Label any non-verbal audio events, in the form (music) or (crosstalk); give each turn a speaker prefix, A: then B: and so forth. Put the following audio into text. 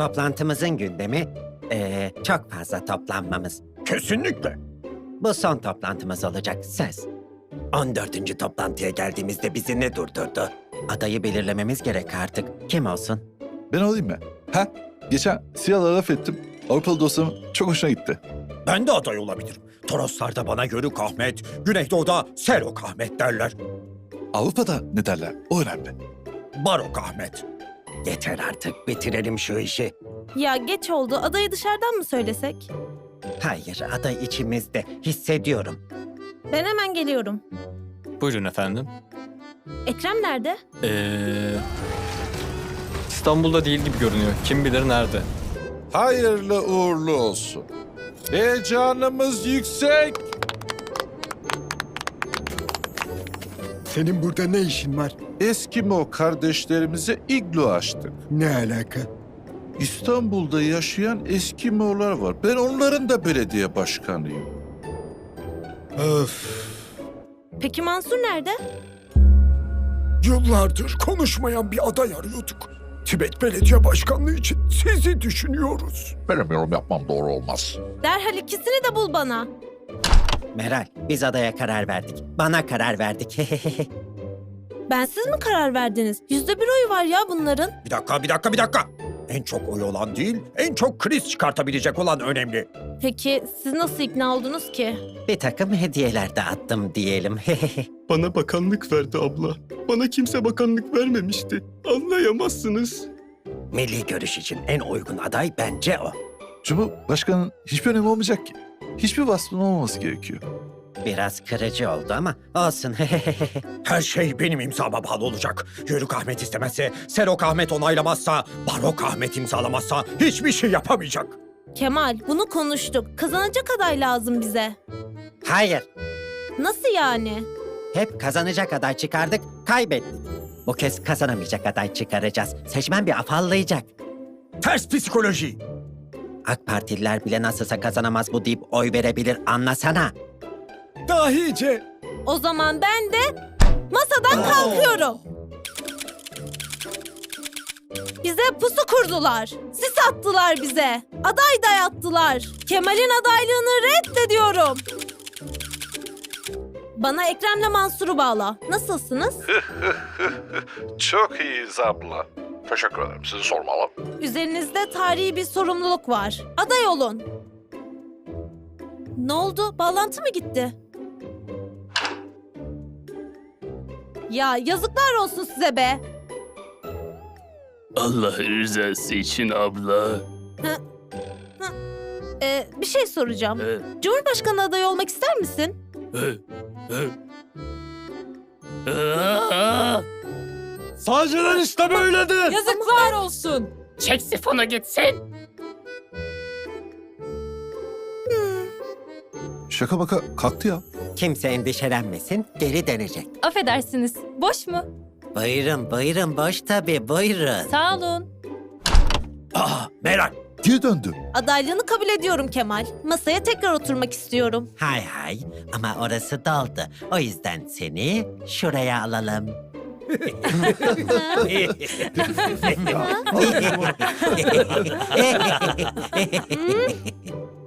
A: Toplantımızın gündemi eee, çok fazla toplanmamız.
B: Kesinlikle.
A: Bu son toplantımız olacak söz. 14. toplantıya geldiğimizde bizi ne durdurdu? Adayı belirlememiz gerek artık. Kim olsun?
C: Ben olayım mı? Ha? Geçen Siyah'la laf ettim. Avrupalı dostlarım çok hoşuna gitti.
B: Ben de aday olabilirim. Toroslarda bana Yörük Ahmet, Güneydoğu'da Serok Ahmet derler.
C: Avrupa'da ne derler? O önemli.
B: Barok Ahmet.
A: Yeter artık bitirelim şu işi.
D: Ya geç oldu. Adayı dışarıdan mı söylesek?
A: Hayır aday içimizde hissediyorum.
D: Ben hemen geliyorum.
E: Buyurun efendim.
D: Ekrem nerede?
E: Ee, İstanbul'da değil gibi görünüyor. Kim bilir nerede.
F: Hayırlı uğurlu olsun. Heyecanımız yüksek.
G: Senin burada ne işin var?
F: Eskimo kardeşlerimize iglo açtık.
G: Ne alaka?
F: İstanbul'da yaşayan Eskimo'lar var. Ben onların da belediye başkanıyım.
G: Öf.
D: Peki Mansur nerede?
G: Yıllardır konuşmayan bir aday arıyorduk. Tibet Belediye Başkanlığı için sizi düşünüyoruz.
F: Benim yorum yapmam doğru olmaz.
D: Derhal ikisini de bul bana.
A: Meral biz adaya karar verdik. Bana karar verdik. (laughs)
D: Ben siz mi karar verdiniz? Yüzde bir oyu var ya bunların.
B: Bir dakika, bir dakika, bir dakika. En çok oy olan değil, en çok kriz çıkartabilecek olan önemli.
D: Peki siz nasıl ikna oldunuz ki?
A: bir takım hediyeler dağıttım diyelim. (laughs)
H: Bana bakanlık verdi abla. Bana kimse bakanlık vermemişti. Anlayamazsınız.
A: Milli görüş için en uygun aday bence o.
C: Cumhurbaşkanının hiçbir önemi olmayacak ki. Hiçbir vasfının olmaması gerekiyor.
A: Biraz kırıcı oldu ama olsun. (laughs)
B: Her şey benim imzama bağlı olacak. Yörük Ahmet istemezse, Serok Ahmet onaylamazsa, Barok Ahmet imzalamazsa hiçbir şey yapamayacak.
D: Kemal bunu konuştuk. Kazanacak aday lazım bize.
A: Hayır,
D: Nasıl yani?
A: hep kazanacak aday çıkardık, kaybettik. Bu kez kazanamayacak aday çıkaracağız. Seçmen bir afallayacak.
B: Ters psikoloji.
A: AK Partililer bile nasılsa kazanamaz bu deyip oy verebilir anlasana.
B: Dahice.
D: O zaman ben de masadan kalkıyorum. Bize pusu kurdular. Sis attılar bize. Aday dayattılar. Kemal'in adaylığını reddediyorum. Bana Ekrem'le Mansur'u bağla. Nasılsınız? (laughs)
F: Çok iyiyiz abla. Teşekkür ederim. Sizi sormalı.
D: Üzerinizde tarihi bir sorumluluk var. Aday olun. Ne oldu? Bağlantı mı gitti? Ya yazıklar olsun size be.
H: Allah rızası için abla.
D: Ee, bir şey soracağım. Cumhurbaşkanı adayı olmak ister misin?
B: Sağcılar işte böyledir.
I: Yazıklar olsun. Çek sifonu gitsin.
C: Şaka maka kalktı ya.
A: Kimse endişelenmesin, geri dönecek.
I: Affedersiniz. Boş mu?
A: Buyurun, buyurun, boş tabii, buyurun.
I: Sağ olun.
B: Aa, Meral.
C: Geri döndü.
D: Adaylığını kabul ediyorum Kemal. Masaya tekrar oturmak istiyorum.
A: Hay hay, ama orası doldu. O yüzden seni şuraya alalım. 야, (laughs) 어, 뭐. 음?